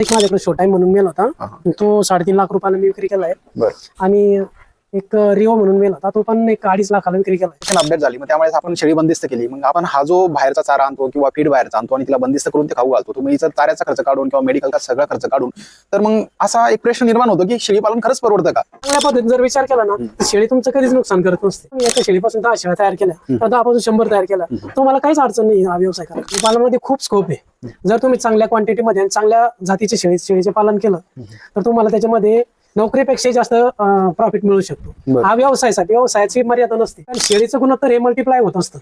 एक माझ्याकडे show time म्हणून मेल होता. तो साडेतीन लाख रुपयाला मी विक्री केलाय. आणि एक रिओ म्हणून मेल होता. तो पण एक अडीच लाखाला विक्री केलाय अपडेट झाली. मग त्यामुळे आपण शेळी बंदिस्त केली. मग आपण हा जो बाहेरचा चारा आणतो किंवा फीड बाहेरचा आणतो आणि तिला बंदिस्त करून ते खाऊ घालतो. तुम्ही इथं चाऱ्याचा खर्च काढून किंवा मेडिकलचा सगळा खर्च काढून तर मग असा एक प्रश्न निर्माण होतो की शेळी पालन खरंच परवडतं का? चांगल्या पद्धतीने जर विचार केला ना तर शेळी तुमचं कधीच नुकसान करत नसते. एका शेळीपासून दहा शेळ्या तयार केल्या तर दहापासून शंभर तयार केल्या. तुम्हाला काहीच अडचण नाही हा व्यवसाय करायला. पालनामध्ये खूप स्कोप आहे. जर तुम्ही चांगल्या क्वांटिटीमध्ये आणि चांगल्या जातीचे शेळी शेळीचे पालन केलं तर तुम्हाला त्याच्यामध्ये नोकरीपेक्षा जास्त प्रॉफिट मिळू शकतो. हा व्यवसायासाठी व्यवसायाची मर्यादा नसते. कारण शेळीचं गुणोत्तर हे मल्टिप्लाय होत असतं.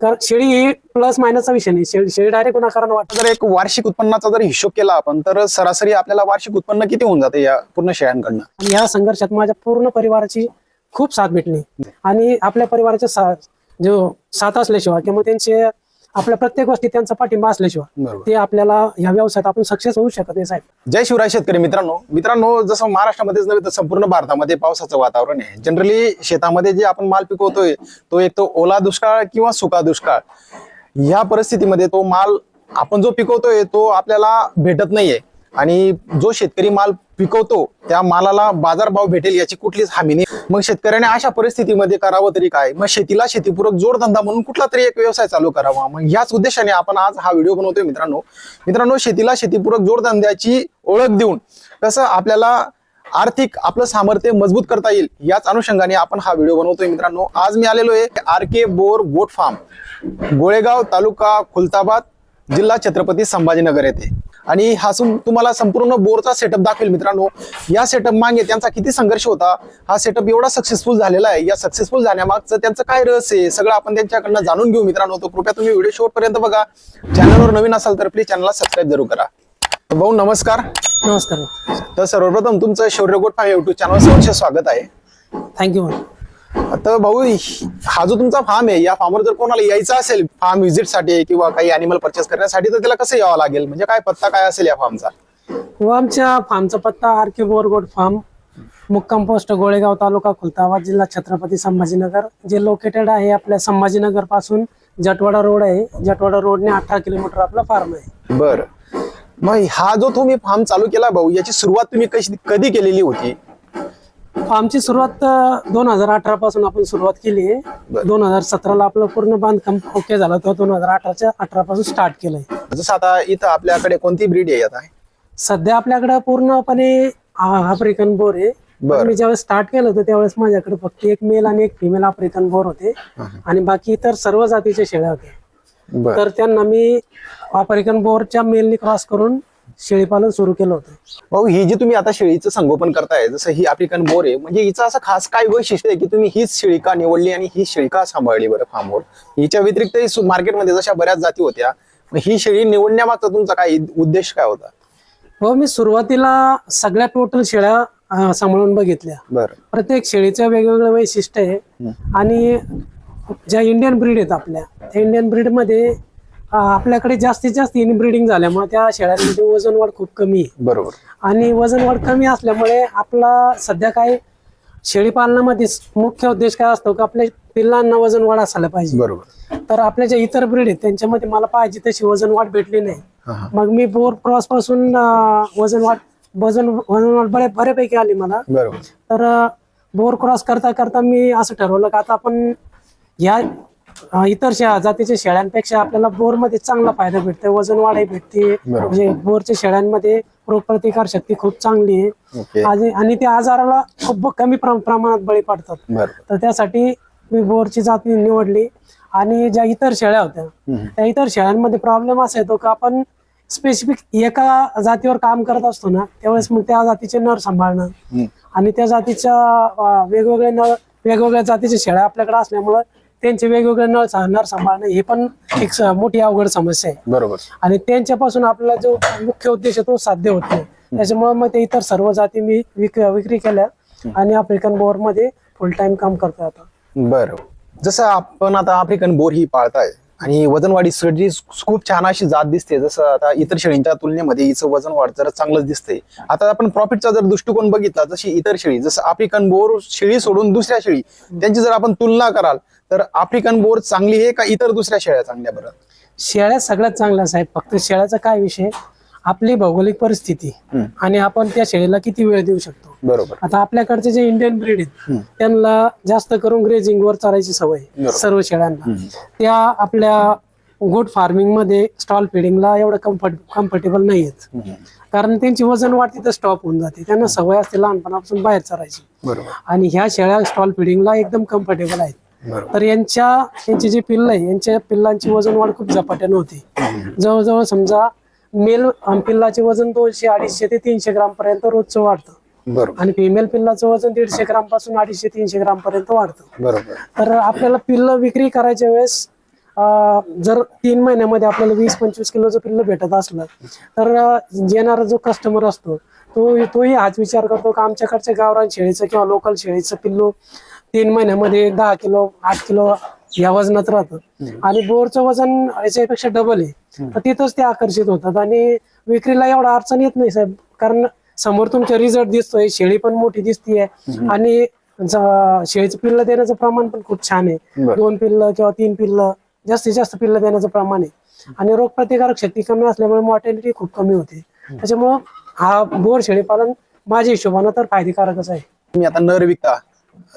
कारण शेळी ही प्लस मायनसचा विषय नाही. शेळी शेळी डायरेक्ट गुणाकारानं वाटत जर एक वार्षिक उत्पन्नाचा जर हिशोब केला आपण तर सरासरी आपल्याला वार्षिक उत्पन्न किती होऊन जाते या पूर्ण शेळ्यांकडनं? आणि या संघर्षात माझ्या पूर्ण परिवाराची खूप साथ भेटली. आणि आपल्या परिवाराच्या सा जो साथ असल्याशिवाय किंवा त्यांचे आपल्या प्रत्येक गोष्टी त्यांचा पाठिंबा असल्याशिवाय ते आपल्याला या व्यवसायात आपण सक्सेस होऊ शकत नाही साहेब. जय शिवराय शेतकरी मित्रांनो. मित्रांनो जसं महाराष्ट्रामध्येच नव्हे तर संपूर्ण भारतामध्ये पावसाचं वातावरण आहे. जनरली शेतामध्ये जे आपण माल पिकवतोय तो एक तो ओला दुष्काळ किंवा सुका दुष्काळ. ह्या परिस्थितीमध्ये तो माल आपण जो पिकवतोय तो आपल्याला भेटत नाहीये. आणि जो शेतकरी माल पिकवतो त्या मालाला बाजारभाव भेटेल याची कुठलीच हमी नाही. मग शेतकऱ्याने अशा परिस्थितीमध्ये करावं तरी काय? मग शेतीला शेतीपूरक जोडधंदा म्हणून कुठला तरी एक व्यवसाय चालू करावा. मग याच उद्देशाने आपण आज हा व्हिडिओ बनवतोय मित्रांनो. मित्रांनो शेतीला शेतीपूरक जोडधंद्याची ओळख देऊन कसं आपल्याला आर्थिक आपलं सामर्थ्य मजबूत करता येईल याच अनुषंगाने आपण हा व्हिडिओ बनवतोय मित्रांनो. आज मी आलेलो आहे R K Bor goat farm Golegaon taluka Khuldabad जिल्हा छत्रपती संभाजीनगर येथे. आणि हा तुम्हाला संपूर्ण बोरचा सेटअप दाखवेल मित्रांनो. या सेटअप मागे त्यांचा किती संघर्ष होता हा सेटअप एवढा सक्सेसफुल झालेला आहे. या सक्सेसफुल जाण्यामागचं त्यांचं काय रहस्य आहे सगळं आपण त्यांच्याकडनं जाणून घेऊ मित्रांनो. तो कृपया तुम्ही व्हिडिओ शेवटपर्यंत बघा. चॅनलवर नवीन असाल तर प्लीज चॅनलला सबस्क्राईब जरूर करा. भाऊ नमस्कार. नमस्कार. तर सर्वप्रथम तुमचं शौर्य गोट फार्म युट्यूब चॅनल स्वागत आहे. थँक्यू तर भाऊ हि- हा जो तुमचा फार्म आहे या फार्मवर जर कोणाला यायचं असेल फार्म व्हिजिटसाठी किंवा काही अॅनिमल परचेस करण्यासाठी तर त्याला कसं यावं लागेल? म्हणजे काय पत्ता काय असेल या फार्मचा व आमच्या फार्मचा पत्ता आर के बोरगोड फार्म मुक्काम पोस्ट गोळेगाव तालुका खुलताबाद जिल्हा छत्रपती संभाजीनगर. जे लोकेटेड आहे आपल्या संभाजीनगरपासून जटवाडा रोड आहे. जटवाडा रोडने अठरा किलोमीटर आपला फार्म आहे. बर. मग हा जो तुम्ही फार्म चालू केला भाऊ याची सुरुवात तुम्ही कशी कधी केलेली होती? आमची सुरुवात दोन हजार अठरा पासून आपण सुरुवात केली आहे. दोन हजार सतराला आपलं पूर्ण बांधकाम ओके झालं तर दोन हजार अठराच्या अठरा पासून स्टार्ट केलंय. जसं आता इथं आपल्याकडे कोणती ब्रीड आहे आता? सध्या आपल्याकडे पूर्णपणे आफ्रिकन बोर आहे. मी ज्यावेळेस स्टार्ट केलं होतं त्यावेळेस माझ्याकडे फक्त एक मेल आणि एक फिमेल आफ्रिकन बोर होते. आणि बाकी इतर सर्व जातीच्या शेळ्या होत्या. बर. तर त्यांना मी आफ्रिकन बोरच्या मेलनी क्रॉस करून शेळीपालन सुरू केलं होतं. भाऊ ही जी तुम्ही आता शेळीचं संगोपन करताय जसं ही आफ्रिकन बोर आहे म्हणजे हिचं असं खास काय वैशिष्ट्य आहे की तुम्ही हीच शेळी का निवडली आणि ही शेळी का सांभाळली बरं फार्मवर हिच्या व्यतिरिक्तही मार्केटमध्ये जशा बऱ्याच जाती होत्या मग ही शेळी निवडण्यामागचा तुमचा काय उद्देश काय होता? हो मी सुरुवातीला सगळ्या टोटल शेळ्या अं, सांभाळून बघितल्या. बरं. प्रत्येक शेळीचं वेगवेगळं वैशिष्ट्य आहे. आणि ज्या इंडियन ब्रीड आहेत आपल्या त्या इंडियन ब्रीडमध्ये आपल्याकडे जास्तीत जास्त इनब्रीडिंग झाल्यामुळे त्या शेळ्यांमध्ये वजन वाढ खूप कमी आहे. बरोबर. आणि वजन वाढ कमी असल्यामुळे आपला सध्या काय शेळी पालनामध्ये मुख्य उद्देश काय असतो की आपल्या पिल्लांना वजन वाढ असायला पाहिजे. बरोबर. तर आपल्या ज्या इतर ब्रीड आहेत त्यांच्यामध्ये मला पाहिजे तशी वजन वाढ भेटली नाही. मग मी बोर क्रॉसपासून वजन वाढ वजन वजन वाढ बऱ्या बऱ्यापैकी आली मला. बरोबर. तर बोर क्रॉस करता करता मी असं ठरवलं का आता आपण या इतर शे जातीच्या शेळ्यांपेक्षा आपल्याला बोरमध्ये चांगला फायदा भेटतो वजन वाढही भेटते. म्हणजे बोरच्या शेळ्यांमध्ये रोगप्रतिकार शक्ती खूप चांगली आहे. ओके. आणि आणि त्या आजाराला खूप कमी प्र- प्रमाणात बळी पडतात. तर त्यासाठी मी बोरची जात निवडली. आणि ज्या इतर शेळ्या होत्या हम्म. त्या इतर शेळ्यांमध्ये प्रॉब्लेम असा येतो का आपण स्पेसिफिक एका जातीवर काम करत असतो ना त्यावेळेस मग त्या जातीचे नर सांभाळणं. हम्म. आणि त्या जातीच्या अं, वेगवेगळे नळ वेगवेगळ्या जातीच्या शेळ्या आपल्याकडे असल्यामुळं त्यांचे वेगवेगळे नळ नर सांभाळणं हे पण एक मोठी अवघड समस्या आहे. बरोबर. आणि त्यांच्यापासून आपला जो मुख्य उद्देश आहे तो साध्य होत नाही. त्याच्यामुळे मग ते इतर सर्व जाती मी विक विक्री केल्या आणि आफ्रिकन बोरमध्ये फुल टाइम काम करतोय आता. बरं. जसं आपण आता आफ्रिकन बोर ही पाळताय आणि वजन वाढीसाठी खूप छान अशी जात दिसते. जसं आता इतर शेळींच्या तुलनेमध्ये हिचं वजन वाढ जरा चांगलंच दिसते आता आपण प्रॉफिटचा जर दृष्टिकोन बघितला जशी इतर शेळी जसं आफ्रिकन बोर शेळी सोडून दुसऱ्या शेळी त्यांची जर आपण तुलना कराल तर आफ्रिकन बोर चांगली आहे का इतर दुसऱ्या शेळ्या चांगल्या बरं शेळ्या सगळ्यात चांगल्या साहेब फक्त शेळ्याचा काय विषय आपली भौगोलिक परिस्थिती. आणि आपण त्या शेळीला किती वेळ देऊ शकतो बरोबर आता आपल्याकडचे जे इंडियन ब्रीड आहेत. त्यांना जास्त करून ग्रेजिंग वर चालायची सवय. सर्व शेळ्यांना. त्या आपल्या गोट फार्मिंगमध्ये स्टॉल फिडिंगला एवढं कम्फर्ट कम्फर्टेबल नाही आहेत. कारण त्यांची वजन वाढते तर स्टॉप होऊन जाते त्यांना सवय असते लहानपणापासून बाहेर चरायची आणि ह्या शेळ्या स्टॉल फिडिंगला एकदम कम्फर्टेबल आहेत तर यांच्या यांची जी पिल्ल आहे यांच्या पिल्लांची वजन वाढ खूप झपाट्याने होती. जवळजवळ समजा मेल पिल्लाचे वजन दोनशे अडीचशे ते तीनशे ग्राम पर्यंत रोजचं वाढतं. आणि फिमेल पिल्लाचं वजन दीडशे ग्रामपासून अडीचशे तीनशे ग्राम पर्यंत वाढतं. बरोबर. तर आपल्याला पिल्ल विक्री करायच्या वेळेस जर तीन महिन्यामध्ये आपल्याला वीस पंचवीस किलोचं पिल्ल भेटत असलं तर येणारा जो कस्टमर असतो तो तोही हाच विचार करतो का आमच्याकडच्या गावरान शेळीचं किंवा लोकल शेळीचं पिल्लू तीन महिन्यामध्ये दहा किलो आठ किलो या वजनात राहतं. आणि बोरचं वजन याच्यापेक्षा डबल आहे. तर तिथंच ते आकर्षित होतात. आणि विक्रीला एवढा अडचण येत नाही साहेब. कारण समोर तुमचा रिझल्ट दिसतोय शेळी पण मोठी दिसतीये. आणि शेळीचं पिल्ल देण्याचं प्रमाण पण खूप छान आहे. दोन पिल्ल किंवा तीन पिल्ल जास्तीत जास्त पिल्ल देण्याचं प्रमाण आहे. आणि रोगप्रतिकारक शक्ती कमी असल्यामुळे मॉर्टॅलिटी खूप कमी होते. त्याच्यामुळं हा बोर शेळी पालन माझ्या हिशोबानं तर फायदेकारकच आहे. तुम्ही आता नर विकता.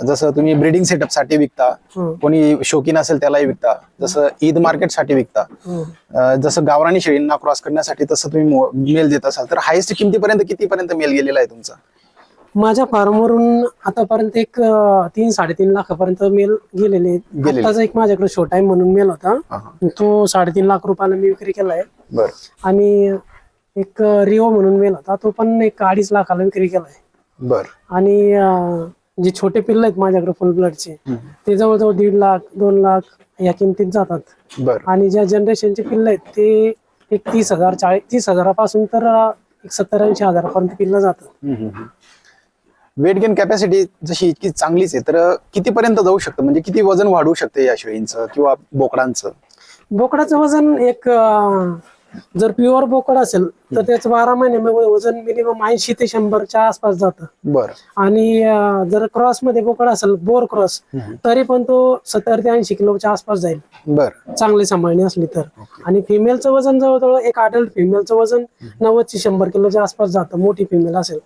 जसं तुम्ही ब्रिडिंग सेटअपसाठी विकता. कोणी शौकीन असेल त्यालाही विकता जसं ईद मार्केटसाठी विकता. जसं गावरानी शेळींना क्रॉस करण्यासाठी तसं तुम्ही मेल देत असाल तर हायेस्ट किमतीपर्यंत कितीपर्यंत मेल गेलेला आहे तुमचा? माझ्या फार्मवरून आतापर्यंत एक तीन साडेतीन लाखापर्यंत मेल गेलेले एक माझ्याकडे शो टाइम म्हणून मेल होता. तो साडेतीन लाख रुपयाला मी विक्री केलाय. आणि एक रिओ म्हणून मेल होता तो पण एक अडीच लाखाला विक्री केलाय. बरं. आणि जे छोटे पिल्ल आहेत माझ्याकडे फुल ब्लडचे ते जवळजवळ दीड लाख दोन लाख या किमतीत जातात. बरं. आणि ज्या जनरेशनचे पिल्ल आहेत ते एक तीस हजार चाळीस तीस हजारापासून तर एक सत्तर ऐंशी हजारापर्यंत पिल्ल जातात. वेट गेन कॅपॅसिटी जशी इतकी चांगलीच आहे तर कितीपर्यंत जाऊ शकतं? म्हणजे किती वजन वाढू शकते या शेळींचं किंवा बोकडांचं? बोकडाचं वजन एक जर प्युअर बोकड असेल तर त्याचं बारा महिन्यामध्ये वजन मिनिमम ऐंशी ते शंभरच्या आसपास जातं. बरं. आणि अं, जर क्रॉसमध्ये बोकड असेल बोर क्रॉस तरी पण तो सत्तर ते ऐंशी किलोच्या आसपास जाईल. बरं. चांगली सांभाळणी असली तर. आणि फिमेलचं वजन जवळजवळ एक अडल्ट फिमेलचं वजन नव्वद ते शंभर किलोच्या आसपास जातं मोठी फिमेल असेल.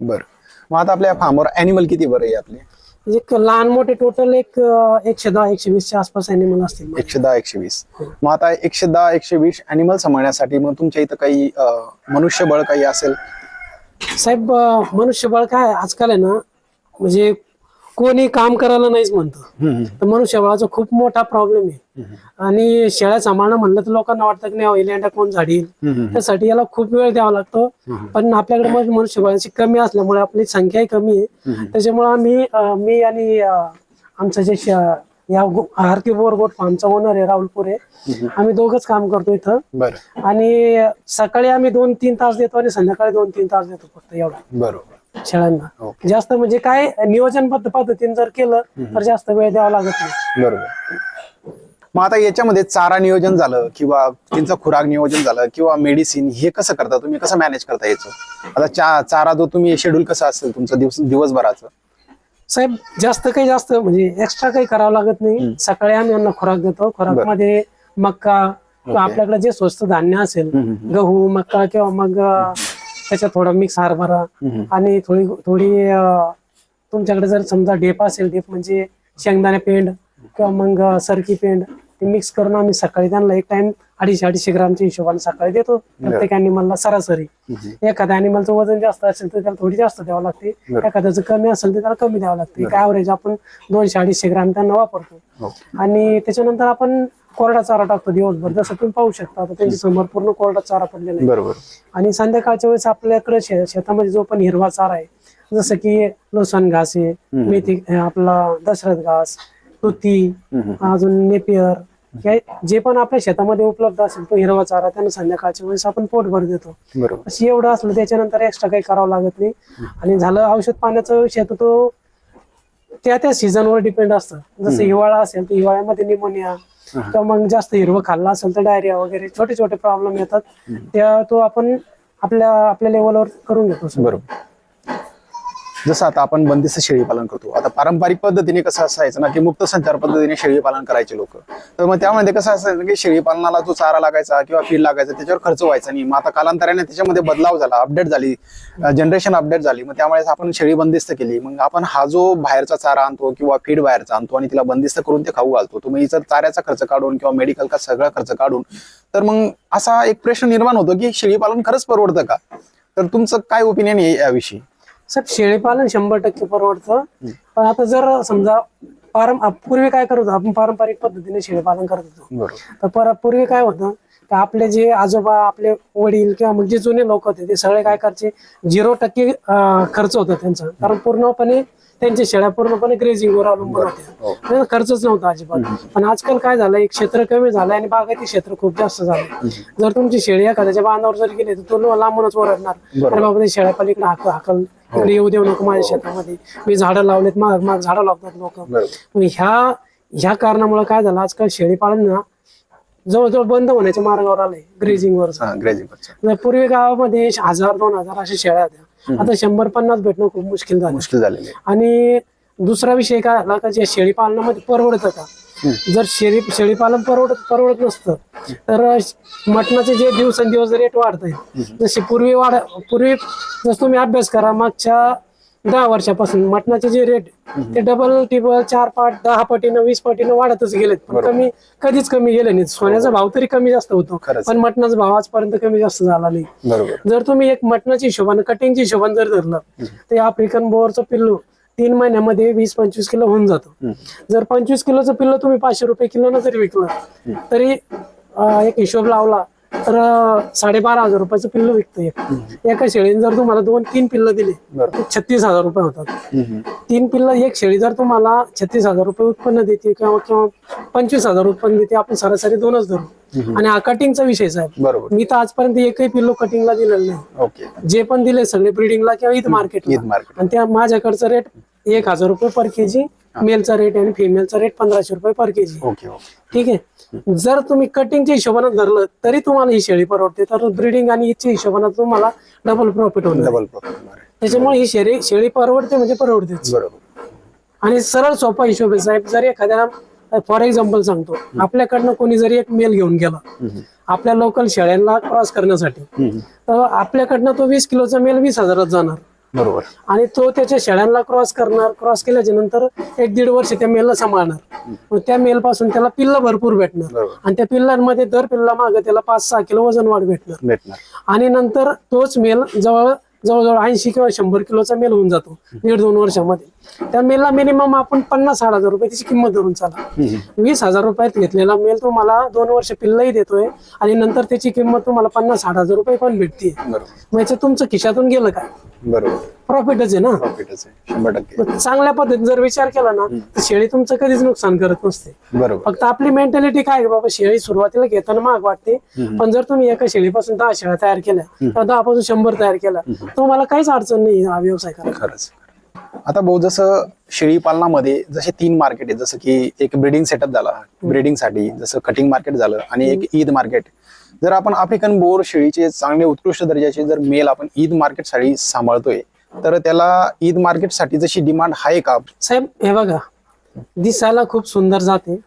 बरं. मग आता आपल्या फार्मवर अॅनिमल किती बरं आहे आपले म्हणजे एक लहान मोठे टोटल एक एकशे दहा एकशे वीसच्या आसपास अॅनिमल असतील एकशे दहा एकशे वीस. मग आता एकशे दहा एकशे वीस अॅनिमल सांभाळण्यासाठी मग तुमच्या इथं काही मनुष्यबळ काही असेल? साहेब मनुष्यबळ काय आजकाल आहे ना म्हणजे कोणी काम करायला नाहीच म्हणतं. तर मनुष्यबळाचा खूप मोठा प्रॉब्लेम आहे. आणि शेळ्या सांभाळणं म्हणलं तर लोकांना वाटतं की नाही इलेंडा कोण झाडील? त्यासाठी याला खूप वेळ द्यावा लागतो. पण आपल्याकडे मग मनुष्यबळाची कमी असल्यामुळे आपली संख्याही कमी आहे. त्याच्यामुळे आम्ही मी आणि आमचं जे या आर के बोर गोट फार्मचा ओनर आहे राहुल पुरे. आम्ही दोघच काम करतो इथं. आणि सकाळी आम्ही दोन तीन तास देतो आणि संध्याकाळी दोन तीन तास देतो फक्त एवढा. बरोबर. शेळ्यांना. ओके. जास्त म्हणजे काय नियोजनबद्ध पद्धतीने जर केलं तर जास्त वेळ द्यावा लागत नाही. बरोबर. मग आता याच्यामध्ये चारा नियोजन झालं किंवा त्यांचं खुराक नियोजन झालं किंवा मेडिसिन हे कसं करता तुम्ही? कसं मॅनेज करता याचं? आता चा चारा जो तुम्ही शेड्यूल कसं असेल तुमचं दिवस दिवसभराचं? साहेब जास्त काही जास्त म्हणजे एक्स्ट्रा काही करावं लागत नाही. सकाळी आम्ही यांना खुराक देतो. खुराकमध्ये मक्का किंवा आपल्याकडे जे स्वस्त धान्य असेल गहू मक्का किंवा मग अं, त्याच्यात थोडा मिक्स हरभरा आणि थोडी थोडी तुमच्याकडे जर समजा डेप असेल डेप म्हणजे शेंगदाणे पेंड किंवा मग सरकी पेंड ते मिक्स करून आम्ही सकाळी त्यांना एक टाइम अडीचशे अडीचशे ग्रामच्या हिशोबाने सकाळी देतो. प्रत्येक अॅनिमलला सरासरी. एखाद्या अॅनिमलचं वजन जास्त असेल तर त्याला थोडी जास्त द्यावं लागते. एखाद्याचं कमी असेल तर त्याला कमी द्यावं लागते. एक ऍव्हरेज आपण दोनशे अडीचशे ग्राम त्यांना वापरतो. आणि त्याच्यानंतर आपण कोरडा चारा टाकतो दिवसभर. जसं तुम्ही पाहू शकता आता त्यांच्यासमोर पूर्ण कोरडा चारा पडलेला आहे. बरोबर. आणि संध्याकाळच्या वेळेस आपल्याकडे शे- शेतामध्ये जो पण हिरवा चारा आहे जसं की लोसन घास आहे मेथी आपला दशरथ घास तुती अजून नेपियर हे जे पण आपल्या शेतामध्ये उपलब्ध असेल तो हिरवा चारा त्यांना संध्याकाळच्या वेळेस आपण पोटभर देतो. बरोबर. अशी एवढं असलं त्याच्यानंतर एक्स्ट्रा काही करावं लागत नाही. आणि झालं औषध पाण्याचा तर तो त्या त्या सीझनवर डिपेंड असतं. जसं हिवाळा असेल तर हिवाळ्यामध्ये निमोनिया किंवा मग जास्त हिरवं खाल्लं असेल तर डायरिया वगैरे छोटे छोटे प्रॉब्लेम येतात त्या तो आपण आपल्या आपल्या लेवलवर करून घेतो. बरोबर. जसं आता आपण बंदिस्त शेळी पालन करतो. आता पारंपरिक पद्धतीने कसं असायचं ना की मुक्त संचार पद्धतीने शेळी पालन करायचे लोक. तर मग त्यामध्ये कसं असायचं की शेळी पालनाला जो चारा लागायचा किंवा फीड लागायचा त्याच्यावर खर्च व्हायचा नाही. मग आता कालांतराने त्याच्यामध्ये बदलाव झाला अपडेट झाली जनरेशन अपडेट झाली. मग त्यामुळे आपण शेळी बंदिस्त केली. मग आपण हा जो बाहेरचा चारा आणतो किंवा फीड बाहेरचा आणतो आणि तिला बंदिस्त करून ते खाऊ घालतो तुम्ही जर चाऱ्याचा खर्च काढून किंवा मेडिकल का सगळा खर्च काढून तर मग असा एक प्रश्न निर्माण होतो की शेळी पालन खरंच परवडतं का? तर तुमचं काय ओपिनियन आहे याविषयी? साहेब शेळीपालन शंभर टक्के परवडतं. पण आता जर समजा पारं पूर्वी काय करत होतो? आपण पारंपरिक पद्धतीने शेळीपालन करत होतो. तर पर पूर्वी काय होतं? तर आपले जे आजोबा आपले वडील किंवा मग जे जुने लोक होते ते सगळे काय करायचे? झिरो टक्के खर्च होता त्यांचा. कारण पूर्णपणे त्यांच्या शेळ्या पूर्णपणे ग्रेझिंगवर अवलंबून होत्या खर्चच नव्हता अजिबात. पण आजकाल काय झालं एक क्षेत्र कमी झालं आणि बागायती क्षेत्र खूप जास्त झालं जर तुमची शेळी एखाद्याच्या बांधावर जर गेली तर तो लांबूनच ओरडणार. अरे बाबा ते शेळ्या पलीकडे हाक हाकल इकडे येऊ देऊ नको माझ्या शेतामध्ये. मी झाडं लावलेत माग माग झाडं लावतात लोक. ह्या ह्या कारणामुळे काय झालं? आजकाल शेळी पालन ना जवळजवळ बंद होण्याच्या मार्गावर आलंय ग्रेझिंगवर ग्रॅज्युएटचं पूर्वी गावामध्ये हजार दोन हजार अशा शेळ्या होत्या. आता शंभर पन्नास भेटणं खूप मुश्किल झालं मुश्किल झालेले आणि दुसरा विषय काय झाला का जे शेळी पालनामध्ये परवडतं का जर शेळी शेळी पालन परवडत परवडत नसतं तर मटणाचे जे दिवसेंदिवस रेट वाढत आहेत जसे पूर्वी वाढ पूर्वी जसं तुम्ही अभ्यास करा मागच्या दहा वर्षापासून. मटणाचे जे रेट ते डबल टिबल चार पाट दहा पटीनं वीस पटीनं वाढतच गेलेत. पण कमी कधीच कमी गेले नाहीत. सोन्याचा भाव तरी कमी जास्त होतो. खरंच. पण मटणाचा भाव आजपर्यंत कमी जास्त झाला नाही. बरोबर. जर तुम्ही एक मटणाची हिशोबाने कटिंगची हिशोबाने जर धरलं तर आफ्रिकन बोअरचं पिल्लू तीन महिन्यामध्ये वीस पंचवीस किलो होऊन जातो. जर पंचवीस किलोचं पिल्लू तुम्ही पाचशे रुपये किलोनं जरी विकलं तरी अं, एक हिशोब लावला तर साडेबारा हजार रुपयाचं पिल्लू विकतं एक. एका शेळीने जर तुम्हाला दोन तीन पिल्लं दिली. तर छत्तीस हजार रुपये होतात. तीन पिल्लं एक शेळी जर तुम्हाला छत्तीस हजार रुपये उत्पन्न देते किंवा किंवा पंचवीस हजार उत्पन्न देते आपण सरासरी दोनच धरू. आणि हा कटिंगचा विषय साहेब बरोबर. मी तर आजपर्यंत एकही पिल्लू कटिंगला दिलेलं नाही. जे पण दिले सगळे ब्रिडिंगला किंवा ईद मार्केट. आणि त्या माझ्याकडचा रेट एक हजार रुपये पर केजी मेलचा रेट आणि फिमेलचा रेट पंधराशे रुपये पर केजी ठीक आहे? जर तुम्ही कटिंगच्या हिशोबाने धरलं तरी तुम्हाला ही शेळी परवडते. तर ब्रिडिंग आणि ईदच्या हिशोबाने तुम्हाला डबल प्रॉफिट होणार डबल प्रॉफिट त्याच्यामुळे ही शेळी शेळी परवडते म्हणजे परवडतेच. बरोबर. आणि सरळ सोपा हिशोब आहे. साहेब जर एखाद्याला फॉर एक्झाम्पल सांगतो आपल्याकडनं कोणी जरी एक मेल घेऊन गेला आपल्या लोकल शेळ्यांना क्रॉस करण्यासाठी तर आपल्याकडनं तो वीस किलोचा मेल वीस हजारात जाणार. बरोबर. आणि तो त्याच्या शेळ्यांना क्रॉस करणार क्रॉस केल्याच्यानंतर एक दीड वर्ष त्या मेलला सांभाळणार. मग त्या मेल पासून त्याला पिल्ल भरपूर भेटणार. आणि त्या पिल्लांमध्ये दर पिल्ला मागे त्याला पाच सहा किलो वजन वाढ भेटणार. भेटणार. आणि नंतर तोच मेल जवळ जवळजवळ ऐंशी किंवा शंभर किलोचा मेल होऊन जातो. दीड दोन वर्षामध्ये. त्या मेलला मिनिमम आपण पन्नास साठ हजार रुपये त्याची किंमत धरून चाला. वीस हजार रुपयात घेतलेला मेल तुम्हाला दोन वर्ष पिल्लही देतोय आणि नंतर त्याची किंमत तुम्हाला पन्नास साठ हजार रुपये पण भेटते याचं तुमचं खिशातून गेलं काय? बरोबर. प्रॉफिटच आहे ना? प्रॉफिटच आहे. शंभर टक्के. मग चांगल्या पद्धतीने जर विचार केला ना तर शेळी तुमचं कधीच नुकसान करत नसते. बरोबर. फक्त आपली मेंटॅलिटी काय आहे बाबा शेळी सुरुवातीला घेताना महाग वाटते पण जर तुम्ही एका शेळीपासून दहा शेळ्या तयार केल्या किंवा दहा पासून शंभर तयार केल्या तुम्हाला काहीच अडचण नाही हा व्यवसाय करायला. खरंच. आता भाऊ जसं शेळी पालनामध्ये जसे तीन मार्केट आहे जसं की एक ब्रिडिंग सेटअप झाला ब्रिडिंगसाठी जसं कटिंग मार्केट झालं आणि एक ईद मार्केट जर आपण आफ्रिकन बोर शेळीचे चांगले उत्कृष्ट दर्जाचे जर मेल आपण ईद मार्केटसाठी सांभाळतोय तर त्याला ईद मार्केटसाठी जशी डिमांड आहे का? साहेब हे बघा दिसायला खूप सुंदर जाते.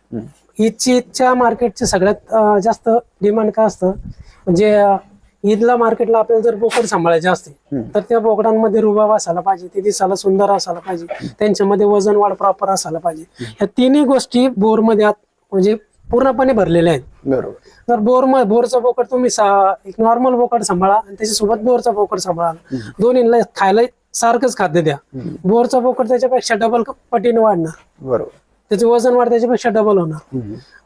ईदची ईदच्या मार्केटचे सगळ्यात जास्त डिमांड काय असतं? म्हणजे ईदला मार्केटला आपल्याला जर बोकड सांभाळायचे असते तर त्या बोकडांमध्ये रुबाब असायला पाहिजे ते दिसायला सुंदर असायला पाहिजे त्यांच्यामध्ये वजन वाढ प्रॉपर असायला पाहिजे. ह्या तिन्ही गोष्टी बोरमध्ये आत म्हणजे पूर्णपणे भरलेल्या आहेत. बरोबर. तर बोर म बोरचा बोकड तुम्ही सा- एक नॉर्मल बोकड सांभाळा आणि त्याच्यासोबत बोरचा बोकड सांभाळा. दोन्हीला खायला सारखंच खाद्य द्या. बोरचा बोकड त्याच्यापेक्षा डबल पटीने वाढणार. बरोबर. त्याचे वजन वाढ त्याच्यापेक्षा डबल होणार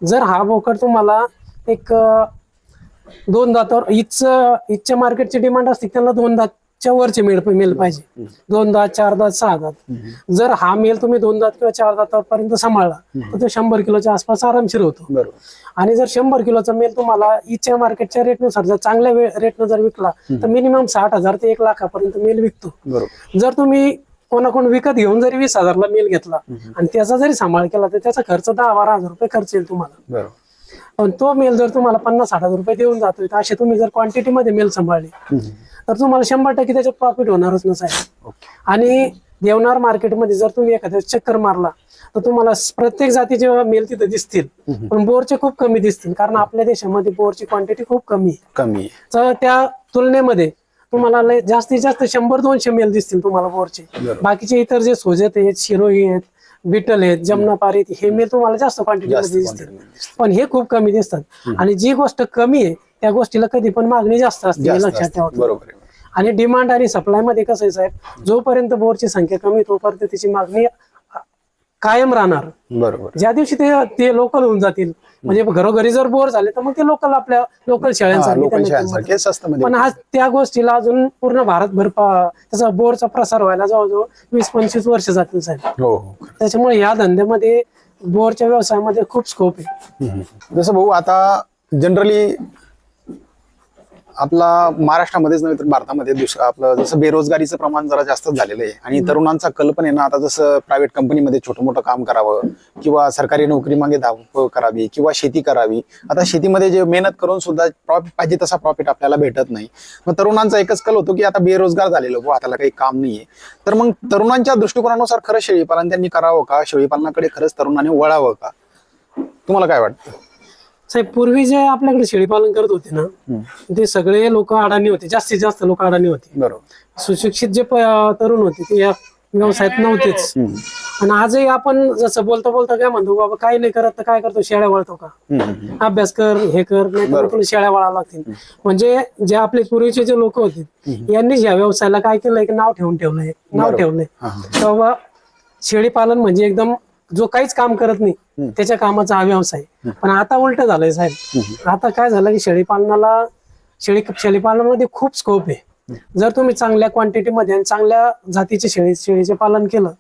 जर हा बोकड तुम्हाला एक अं, दोन दातावर इच इच्छच्या मार्केटची डिमांड असते त्यांना दोन दातच्या वरचे मेल मेल पाहिजे. दोन दात चार दात सहा दात. जर हा मेल तुम्ही दोन दात किंवा चार दातापर्यंत सांभाळला तर तो शंभर किलोच्या आसपास आरामशीर होतो. बरोबर. आणि जर शंभर किलोचा मेल तुम्हाला इच्छा मार्केटच्या रेटनुसार जर चांगल्या रेटनं जर विकला तर मिनिमम साठ हजार ते एक लाखापर्यंत मेल विकतो. बरोबर. जर तुम्ही कोणाकोण विकत घेऊन जरी वीस हजारला मेल घेतला आणि त्याचा जरी सांभाळ केला तर त्याचा खर्च दहा बारा हजार रुपये खर्च येईल तुम्हाला. बरोबर. पण तो मेल जर तुम्हाला पन्नास साठ हजार रुपये देऊन जातोय तर असे तुम्ही जर क्वांटिटी मध्ये मेल सांभाळले तर तुम्हाला शंभर टक्के त्याच्यात प्रॉफिट होणारच नसाय ओके. आणि देवनार मार्केटमध्ये जर तुम्ही एखाद्या चक्कर मारला तर तुम्हाला प्रत्येक जातीचे मेल तिथे दिसतील पण बोरचे खूप कमी दिसतील कारण आपल्या देशामध्ये बोरची क्वांटिटी खूप कमी आहे. कमी. तर त्या तुलनेमध्ये तुम्हाला जास्तीत जास्त शंभर दोनशे मेल दिसतील तुम्हाला बोरचे. बाकीचे इतर जे सोजत आहेत शिरोही आहेत बिटल आहेत जमनापारी आहेत, हे मेल तुम्हाला जास्त क्वांटिटी जास्त मध्ये quantity दिसतील मध्ये दिसतील. पण हे खूप कमी दिसतात आणि जी गोष्ट कमी आहे त्या गोष्टीला कधी पण मागणी जास्त असते हे लक्षात. ठेवा. बरोबर आणि डिमांड आणि सप्लायमध्ये कसं आहे साहेब जोपर्यंत बोरची संख्या कमी तोपर्यंत त्याची मागणी कायम राहणार. बरोबर. ज्या दिवशी ते ते लोकल होऊन जातील म्हणजे घरोघरी जर बोर झाले तर मग ते लोकल आपल्या लोकल शाळांसाठी पण आज त्या गोष्टीला अजून पूर्ण भारतभर त्याचा बोरचा प्रसार व्हायला जवळजवळ वीस पंचवीस वर्ष जातील साहेब. हो हो त्याच्यामुळे या धंद्यामध्ये बोरच्या व्यवसायामध्ये खूप स्कोप आहे. जसं भाऊ आता जनरली आपला महाराष्ट्रामध्येच नव्हे तर भारतामध्ये दुसरं आपलं जसं बेरोजगारीचं प्रमाण जरा जास्त झालेलं आहे आणि तरुणांचा कल पण आहे ना आता जसं प्रायव्हेट कंपनीमध्ये छोटं मोठं काम करावं किंवा सरकारी नोकरी मागे धाव करावी किंवा शेती करावी आता शेतीमध्ये जे मेहनत करून सुद्धा प्रॉफिट पाहिजे तसा प्रॉफिट आपल्याला भेटत नाही. मग तरुणांचा एकच कल होतो की आता बेरोजगार झालेलो बुवा हाताला काही काम नाहीये. तर मग तरुणांच्या दृष्टिकोनानुसार खरं शेळीपालन त्यांनी करावं का? शेळीपालनाकडे खरंच तरुणांनी वळावं का? तुम्हाला काय वाटतं? साहेब पूर्वी जे आपल्याकडे शेळीपालन करत होते ना ते सगळे लोक अडाणी होते जास्तीत जास्त लोक अडाणी होते. बरोबर. सुशिक्षित जे तरुण होते ते या व्यवसायात नव्हतेच. आणि आजही आपण जसं बोलता बोलता काय म्हणतो बाबा काही नाही करत तर काय करतो शेळ्या वळतो का. अभ्यास कर हे कर नाही तुला शेळ्या वळावं लागतील. म्हणजे जे आपले पूर्वीचे जे लोक होते यांनी या व्यवसायाला काय केलंय एक नाव ठेवून ठेवलंय नाव. ठेवलंय. हा, हा. बाबा शेळी पालन म्हणजे एकदम जो काहीच काम करत नाही त्याच्या कामाचा हा व्यवसाय पण आता उलट झालंय साहेब. आता काय झालं की शेळी पालनाला शेळी शेळी पालनामध्ये खूप स्कोप आहे. जर तुम्ही चांगल्या क्वांटिटीमध्ये आणि चांगल्या जातीचे शेळी शेळीचे पालन केलं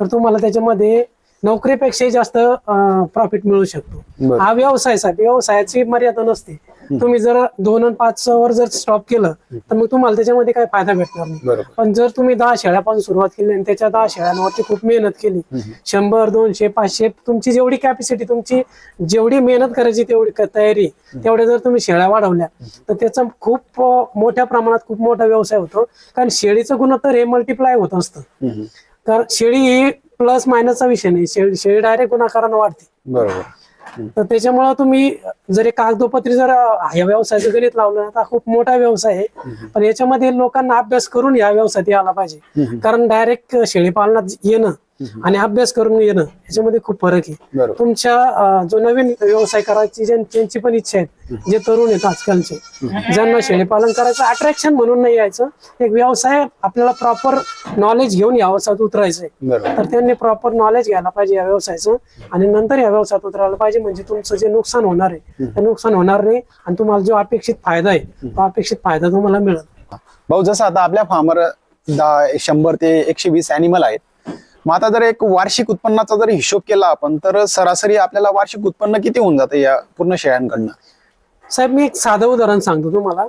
तर तुम्हाला त्याच्यामध्ये नोकरीपेक्षाही जास्त प्रॉफिट मिळू शकतो. हा व्यवसाय साहेब व्यवसायाची मर्यादा नसते. तुम्ही जर दोन आणि पाच वर जर स्टॉप केलं तर मग तुम्हाला त्याच्यामध्ये काही फायदा भेटणार नाही. पण जर तुम्ही दहा शेळ्यापासून सुरुवात केली आणि त्याच्या दहा शेळ्यांवरती खूप मेहनत केली शंभर दोनशे पाचशे तुमची जेवढी कॅपॅसिटी तुमची जेवढी मेहनत करायची तेवढी तयारी तेवढ्या जर तुम्ही शेळ्या वाढवल्या तर त्याचा खूप मोठ्या प्रमाणात खूप मोठा व्यवसाय होतो. कारण शेळीचं गुणोत्तर हे मल्टिप्लाय होत असतं. कारण शेळी ही प्लस मायनसचा विषय नाही. शेळी शेळी डायरेक्ट गुणाकारानं वाढते. बरोबर. तर त्याच्यामुळं तुम्ही जर कागदोपत्री जर या व्यवसायाचं गणित लावलं ना तर हा खूप मोठा व्यवसाय आहे. पण याच्यामध्ये लोकांना अभ्यास करून या व्यवसायात यायला पाहिजे. कारण डायरेक्ट शेळी पालनात येणं आणि अभ्यास करून येणं याच्यामध्ये खूप फरक आहे. तुमच्या जो नवीन व्यवसाय करायची ज्यां- ज्यांची पण इच्छा आहेत जे तरुण आहेत आजकालचे ज्यांना शेळीपालन करायचं अट्रॅक्शन म्हणून नाही यायचं एक व्यवसाय आपल्याला प्रॉपर नॉलेज घेऊन या व्यवसायात उतरायचंय. तर त्यांनी प्रॉपर नॉलेज घ्यायला पाहिजे या व्यवसायाचं आणि नंतर या व्यवसायात उतरायला पाहिजे. म्हणजे तुमचं जे नुकसान होणार आहे ते नुकसान होणार नाही आणि तुम्हाला जो अपेक्षित फायदा आहे तो अपेक्षित फायदा तुम्हाला मिळेल. भाऊ जसं आता आपल्या फार्मर शंभर ते एकशे वीस अॅनिमल आहेत मग आता जर एक वार्षिक उत्पन्नाचा जर हिशोब केला आपण तर सरासरी आपल्याला वार्षिक उत्पन्न किती होऊन जातं या पूर्ण शेळ्यांकडनं? साहेब मी एक साधं उदाहरण सांगतो तुम्हाला.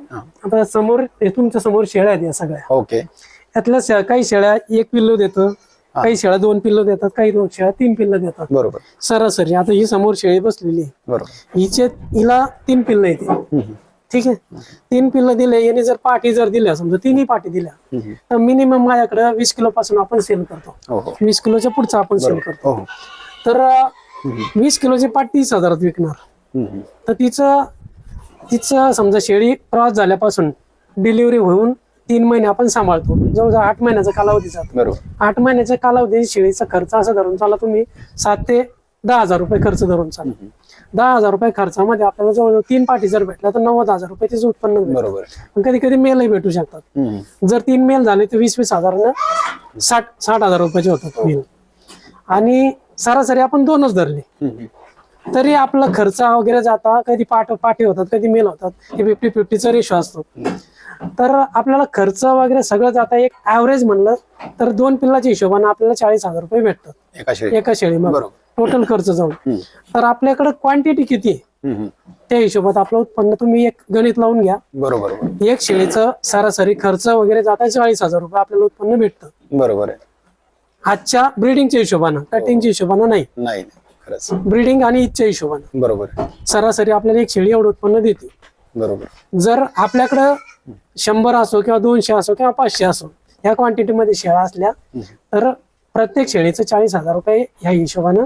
आता समोर तुमच्यासमोर शेळ्या आहेत या सगळ्या. ओके. यातल्या काही शेळ्या एक पिल्लो देतं काही शेळ्या दोन पिल्लो देतात काही दोन शेळ्या तीन पिल्लं देतात. बरोबर. सरासरी आता ही समोर शेळी बसलेली आहे. बरोबर. हिचे हिला तीन पिल्लं येते. ठीक आहे? तीन पिल्लं दिले याने जर पाठी जर दिल्या समजा तिन्ही पाठी दिल्या. तर मिनिमम माझ्याकडे वीस किलो पासून आपण सेल करतो. हो हो. वीस किलोच्या पुढचा आपण सेल करतो. हो तर वीस किलोची पाठ तीस हजारात विकणार. तर तिचं तिचं समजा शेळी क्रॉस झाल्यापासून डिलिव्हरी होऊन तीन महिने आपण सांभाळतो. जवळजवळ आठ महिन्याचा कालावधी जातो. आठ महिन्याच्या कालावधी शेळीचा खर्च असा धरून चाला तुम्ही सात ते दहा हजार रुपये खर्च धरून चाला. दहा हजार रुपये खर्चामध्ये आपल्याला जवळजवळ तीन पाठी जर भेटला तर नव्वद हजार रुपये त्याचं उत्पन्न भेटतं. बरोबर. पण कधी कधी मेलही भेटू शकतात. हम्म. जर तीन मेल झाले तर वीस वीस हजारानं साठ साठ हजार रुपयाचे होतात मेल. आणि सरासरी आपण दोनच धरले. हम्म. तरी आपला खर्च वगैरे जाता कधी पाठ पाठी होतात कधी मेल होतात हे फिफ्टी फिफ्टीचा रेशो असतो. तर आपल्याला खर्च वगैरे सगळं जाता एक ऍव्हरेज म्हणलं तर दोन पिल्लाच्या हिशोबाने आपल्याला चाळीस हजार रुपये भेटतात. एका शेळी एका शेळीमध्ये. बरोबर. टोटल खर्च जाऊन. तर आपल्याकडे क्वांटिटी किती आहे. त्या हिशोबात आपलं उत्पन्न तुम्ही एक गणित लावून घ्या. बरोबर एक शेळीचं सरासरी खर्च वगैरे जाता चाळीस हजार रुपये आपल्याला उत्पन्न भेटतं. बरोबर आहे. आजच्या ब्रिडिंगच्या हिशोबानं कटिंगच्या हिशोबानं नाही. नाही ब्रिडिंग आणि ईदच्या हिशोबानं. बरोबर. सरासरी आपल्याला एक शेळी एवढं उत्पन्न देते. बरोबर. जर आपल्याकडं शंभर असो किंवा दोनशे असो किंवा पाचशे असो ह्या क्वांटिटीमध्ये शेळ्या असल्या तर प्रत्येक शेळीचं चाळीस हजार रुपये ह्या हिशोबानं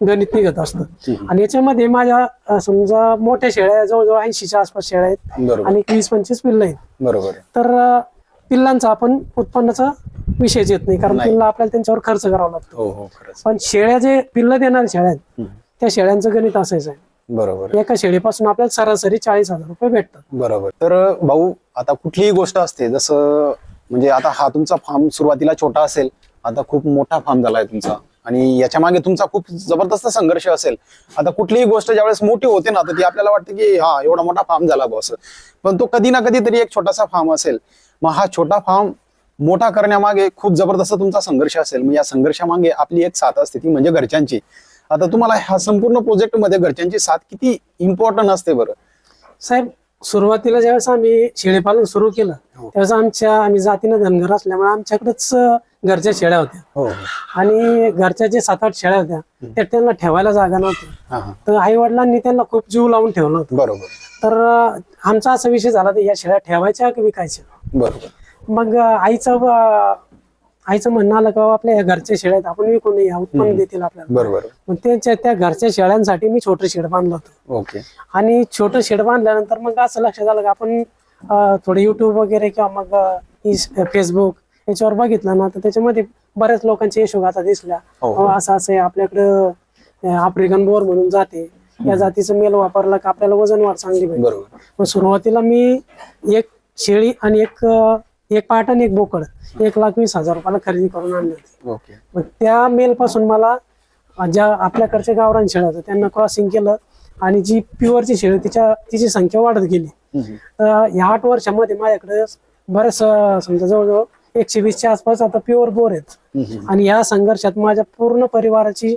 गणित निघत असतं. आणि याच्यामध्ये माझ्या अं, समजा मोठ्या शेळ्या जवळजवळ ऐंशीच्या आसपास शेळ्या आहेत बरोबर. आणि वीस पंचवीस पिल्ल आहेत. बरोबर. आहे. तर अं, पिल्लांचा आपण उत्पन्नाचा विषयच येत नाही कारण नाही. पिल्ला आपल्याला त्यांच्यावर खर्च करावा लागतो. हो हो खरंच. पण शेळ्या जे पिल्ल देणाऱ्या शेळ्या आहेत हम्म. त्या शेळ्यांचं गणित असायचं. आहे बरोबर. आहे. एका शेळीपासून आपल्याला सरासरी चाळीस हजार रुपये भेटतात. बरोबर. तर भाऊ आता कुठलीही गोष्ट असते जसं म्हणजे आता हा तुमचा फार्म सुरुवातीला छोटा असेल आता खूप मोठा फार्म झालाय तुमचा. आणि याच्या मागे तुमचा खूप जबरदस्त संघर्ष असेल. आता कुठलीही गोष्ट ज्यावेळेस मोठी होते ना तर ती आपल्याला वाटते की हा एवढा मोठा फार्म झाला बॉस पण तो कधी ना कधी तरी एक छोटासा फार्म असेल. मग हा छोटा फार्म मोठा करण्यामागे खूप जबरदस्त तुमचा संघर्ष असेल. मग या संघर्षामागे आपली एक साथ असते ती म्हणजे घरच्यांची. आता तुम्हाला ह्या संपूर्ण प्रोजेक्टमध्ये घरच्यांची साथ किती इम्पॉर्टंट असते बरं? साहेब सुरुवातीला ज्यावेळेस आम्ही शेळीपालन सुरू केलं हो. त्यावेळेस आमच्या आम्ही जातीनं धनगर असल्यामुळे आमच्याकडेच घरच्या शेळ्या होत्या. हो आणि घरच्या जे सात आठ शेळ्या होत्या त्या त्यांना ठेवायला जागा नव्हती. हा हा. तर आई वडिलांनी त्यांना खूप जीव लावून ठेवलं होतं. बरोबर. तर आमचा असा विषय झाला तर या शेळ्या ठेवायच्या की विकायच्या? बरोबर. मग आईचं आईचं म्हणणं आलं का आपल्या या घरच्या शेळ्या आहेत आपण विकून या उत्पन्न देतील आपल्याला. बरोबर. मग त्यांच्या त्या घरच्या शेळ्यांसाठी मी छोटं शेड बांधलं होतं. ओके. आणि छोटं शेड बांधल्यानंतर मग असं लक्षात आलं का आपण थोडं युट्यूब वगैरे किंवा मग फेसबुक याच्यावर बघितलं ना तर त्याच्यामध्ये बऱ्याच लोकांच्या यशोगाथा दिसल्या हो. असं असं आपल्याकडं आफ्रिकन बोर म्हणून जाते. या जातीचं मेल वापरलं का आपल्याला वजन वाढ चांगली भेटते. मग सुरुवातीला मी एक शेळी आणि एक एक पाट आणि एक बोकड. एक लाख वीस हजार रुपयाला खरेदी करून आणली होती. मग त्या मेल पासून मला ज्या आपल्याकडच्या गावरान शेळ्या होत्या त्यांना क्रॉसिंग केलं आणि जी प्युअरची शेळी तिच्या तिची संख्या वाढत गेली. ह्या आठ वर्षामध्ये माझ्याकडे बरेच समजा जवळजवळ एकशे वीसच्या आसपास आता प्युअर बोर आहेत. आणि या संघर्षात माझ्या पूर्ण परिवाराची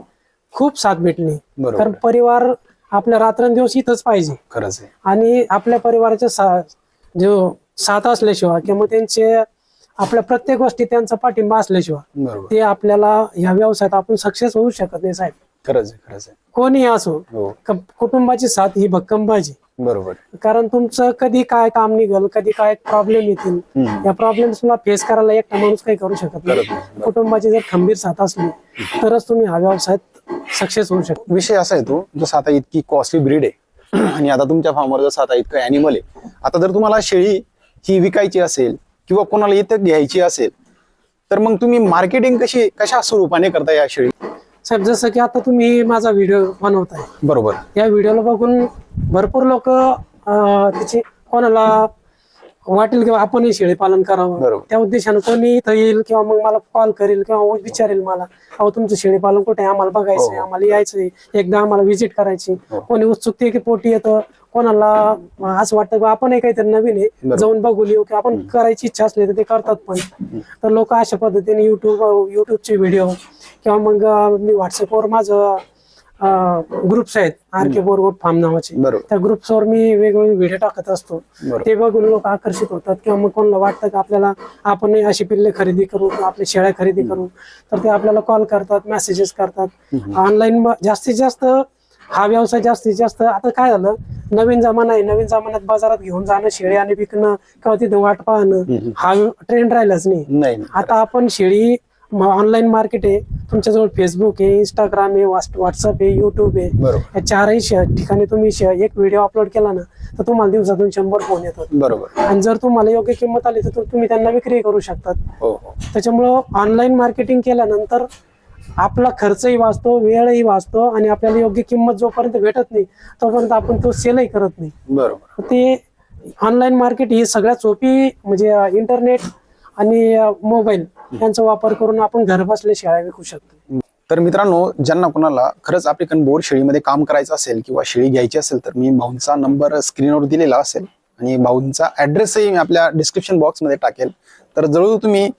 खूप साथ भेटली. कारण परिवार आपल्या रात्रंदिवस इथंच पाहिजे. आणि आपल्या परिवाराच्या जो साथ असल्याशिवाय किंवा त्यांचे आपल्या प्रत्येक गोष्टी त्यांचा पाठिंबा असल्याशिवाय ते आपल्याला ह्या व्यवसायात आपण सक्सेस होऊ शकत नाही साहेब. खरंच आहे खरंच आहे. कोणी असो हो. कुटुंबाची साथ ही भक्कम पाहिजे बरोबर. कारण तुमचं कधी काय काम निघल कधी काय प्रॉब्लेम येतील. या प्रॉब्लेम्सला फेस करायला एकटा माणूस काही करू शकत नाही. कुटुंबाची जर खंबीर साथ असली तरच तुम्ही ह्या व्यवसायात सक्सेस होऊ शकता. विषय असा आहे तो जसं आता इतकी कॉस्टली ब्रीड आहे. आणि आता तुमच्या फार्मवर जसं आता इतकं अॅनिमल आहे. आता जर तुम्हाला शेळी ही विकायची असेल किंवा कोणाला इथं घ्यायची असेल तर मग तुम्ही मार्केटिंग कशी कशा स्वरूपाने करता या शेळी? साहेब जसं की आता तुम्ही माझा व्हिडिओ बनवताय. बरोबर. या व्हिडिओला बघून भरपूर लोक त्याची कोणाला वाटेल किंवा आपणही शेळी पालन करावं बरोबर. त्या उद्देशानं कोणी इथं येईल किंवा मग मला कॉल करेल किंवा विचारेल मला अहो तुमचं शेळी पालन कुठे आहे? आम्हाला बघायचंय हो. आम्हाला यायचंय एकदा आम्हाला व्हिजिट करायची हो. कोणी उत्सुकते की पोटी येतं कोणाला असं वाटतं की आपणही काहीतरी नवीन आहे बरोबर. जाऊन बघून येऊ की आपण करायची इच्छा असली तर ते करतात पण तर लोक अशा पद्धतीने युट्यूब युट्यूबचे व्हिडिओ किंवा मग अं, मी व्हॉट्सअपवर माझं ग्रुप्स आहेत. आर के बोरगोट फार्म नावाचे. त्या ग्रुप्सवर मी वेगवेगळे व्हिडिओ टाकत असतो. ते बघून लोक आकर्षित होतात किंवा मग कोणाला वाटतं की आपल्याला आपण अशी पिल्ले खरेदी करू किंवा आपल्या शेळ्या खरेदी करू तर ते आपल्याला कॉल करतात मेसेजेस करतात. ऑनलाईन जास्तीत जास्त हा व्यवसाय जास्तीत जास्त आता काय झालं? नवीन जमाना आहे. नवीन जमान्यात बाजारात घेऊन जाणं शेळी आणि विकणं किंवा तिथे वाट पाहणं हा ट्रेंड राहिलाच नाही. आता आपण शेळी ऑनलाईन मार्केट आहे. तुमच्याजवळ फेसबुक आहे इंस्टाग्राम आहे व्हॉट्सअप आहे युट्यूब आहे. या चारही ठिकाणी तुम्ही एक व्हिडिओ अपलोड केला ना तर तुम्हाला दिवसातून शंभर फोन येतात. बरोबर. आणि जर तुम्हाला योग्य किंमत आली तर तुम्ही त्यांना विक्री करू शकतात. हो हो. त्याच्यामुळं ऑनलाईन मार्केटिंग केल्यानंतर आपला खर्चही वाचतो वेळही वाचतो आणि आपल्याला योग्य किंमत जोपर्यंत भेटत नाही तोपर्यंत आपण तो सेलही करत नाही. बरोबर. ते ऑनलाईन मार्केट ही सगळ्यात सोपी म्हणजे इंटरनेट आणि मोबाईल यांचा वापर करून आपण घर बसल्या शेळ्या विकू शकतो. तर मित्रांनो ज्यांना कोणाला खरंच आफ्रिकन बोर शेळीमध्ये काम करायचं असेल किंवा शेळी घ्यायची असेल तर मी भाऊंचा नंबर स्क्रीनवर दिलेला असेल आणि भाऊंचा ऍड्रेसही मी आपल्या डिस्क्रिप्शन बॉक्समध्ये टाकेल. तर जरूर तुम्ही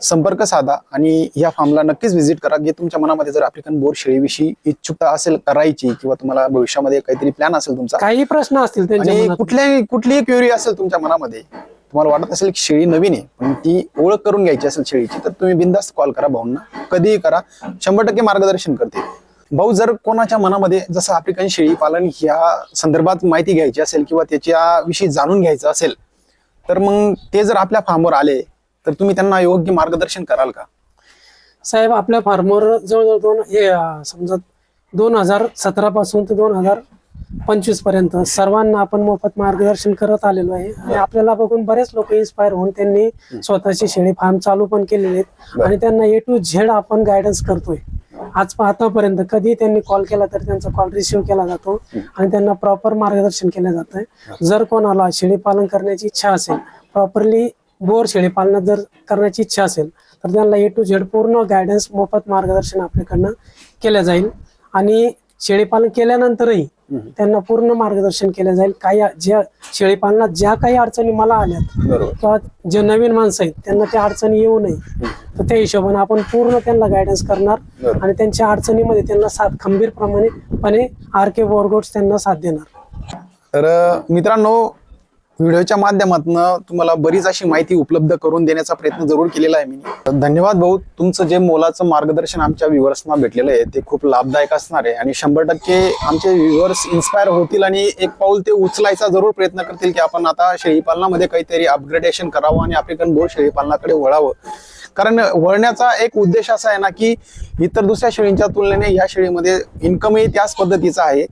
संपर्क साधा आणि या फार्मला नक्कीच व्हिजिट करा जे तुमच्या मनामध्ये जर आफ्रिकन बोर शेळीविषयी इच्छुकता असेल करायची किंवा तुम्हाला भविष्यामध्ये काहीतरी प्लॅन असेल तुमचा. काही प्रश्न असतील कुठल्याही कुठलीही क्युरी असेल तुमच्या मनामध्ये तुम्हाला वाटत असेल की शेळी नवीन आहे पण ती ओळख करून घ्यायची असेल शेळीची तर तुम्ही बिंदास्त कॉल करा भाऊंना. कधीही करा. शंभर टक्के मार्गदर्शन करते भाऊ जर कोणाच्या मनामध्ये जसं आफ्रिकन शेळी पालन ह्या संदर्भात माहिती घ्यायची असेल किंवा त्याच्या विषयी जाणून घ्यायचं असेल तर मग ते जर आपल्या फार्मवर आले तर तुम्ही त्यांना योग्य मार्गदर्शन कराल का? साहेब आपल्या फार्मवर जवळजवळ दोन हे समजा दोन हजार सतरा पासून ते दोन हजार पंचवीसपर्यंत. सर्वांना आपण मोफत मार्गदर्शन करत आलेलो आहे. आणि आपल्याला बघून बरेच लोक इन्स्पायर होऊन त्यांनी स्वतःची शेळी फार्म चालू पण केलेले आहेत. आणि त्यांना ए टू झेड आपण गायडन्स करतोय. आज आतापर्यंत कधी त्यांनी कॉल केला तर त्यांचा कॉल रिसिव्ह केला जातो. आणि त्यांना प्रॉपर मार्गदर्शन केलं जातं जर कोणाला शेळी पालन करण्याची इच्छा असेल प्रॉपरली बोर शेळी पालनात जर करण्याची इच्छा असेल तर त्यांना ए टू झेड पूर्ण गायडन्स मोफत मार्गदर्शन आपल्याकडनं केलं जाईल. आणि शेळीपालन केल्यानंतरही त्यांना पूर्ण मार्गदर्शन केलं जाईल. काही ज्या शेळीपालनात ज्या काही अडचणी मला आल्यात किंवा जे नवीन माणसं आहेत त्यांना त्या अडचणी येऊ नये. तर त्या हिशोबाने आपण पूर्ण त्यांना गायडन्स करणार. आणि त्यांच्या अडचणीमध्ये त्यांना साथ खंबीरप्रमाणेपणे आर के बोरगोट्स त्यांना साथ देणार. तर मित्रांनो व्हिडिओच्या माध्यमातून तुम्हाला बरीच अशी माहिती उपलब्ध करून देण्याचा प्रयत्न जरूर केलेला आहे मी धन्यवाद भाऊ तुमचं जे मोलाचं मार्गदर्शन आमच्या व्ह्युअर्सना भेटलेलं आहे ते खूप लाभदायक असणार आहे आणि शंभर टक्के आमचे व्ह्युअर्स इन्स्पायर होतील आणि एक पाऊल ते उचलायचा जरूर प्रयत्न करतील की आपण आता शेळीपालनामध्ये काहीतरी अपग्रेडेशन करावं आणि आफ्रिकन बोर्ड शेळीपालनाकडे वळावं. कारण वळण्याचा एक उद्देश असा आहे ना की इतर दुसऱ्या शेळींच्या तुलनेने या शेळीमध्ये इन्कमही त्याच पद्धतीचा आहे.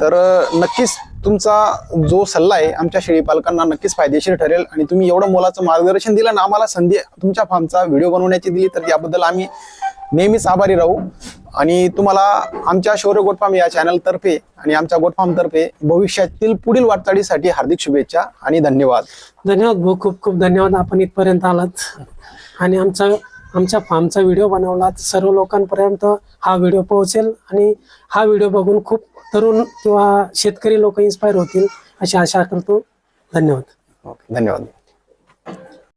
तर नक्कीच तुमचा जो सल्ला आहे आमच्या शेळी पालकांना नक्कीच फायदेशीर ठरेल आणि तुम्ही एवढं मोलाचं मार्गदर्शन दिलं ना आम्हाला संधी तुमच्या फार्मचा व्हिडिओ बनवण्याची दिली तर याबद्दल आम्ही नेहमीच आभारी राहू. आणि तुम्हाला आमच्या शौर्य गोटफार्म या चॅनलतर्फे आणि आमच्या गोटफार्मतर्फे भविष्यातील पुढील वाटचालीसाठी हार्दिक शुभेच्छा आणि धन्यवाद. धन्यवाद भाऊ खूप खूप धन्यवाद. आपण इथपर्यंत आलात. आणि आमचा आमच्या फार्मचा व्हिडिओ बनवलात. सर्व लोकांपर्यंत हा व्हिडिओ पोहोचेल आणि हा व्हिडिओ बघून खूप तरुण किंवा शेतकरी लोक इन्स्पायर होतील अशी आशा करतो. धन्यवाद. धन्यवाद.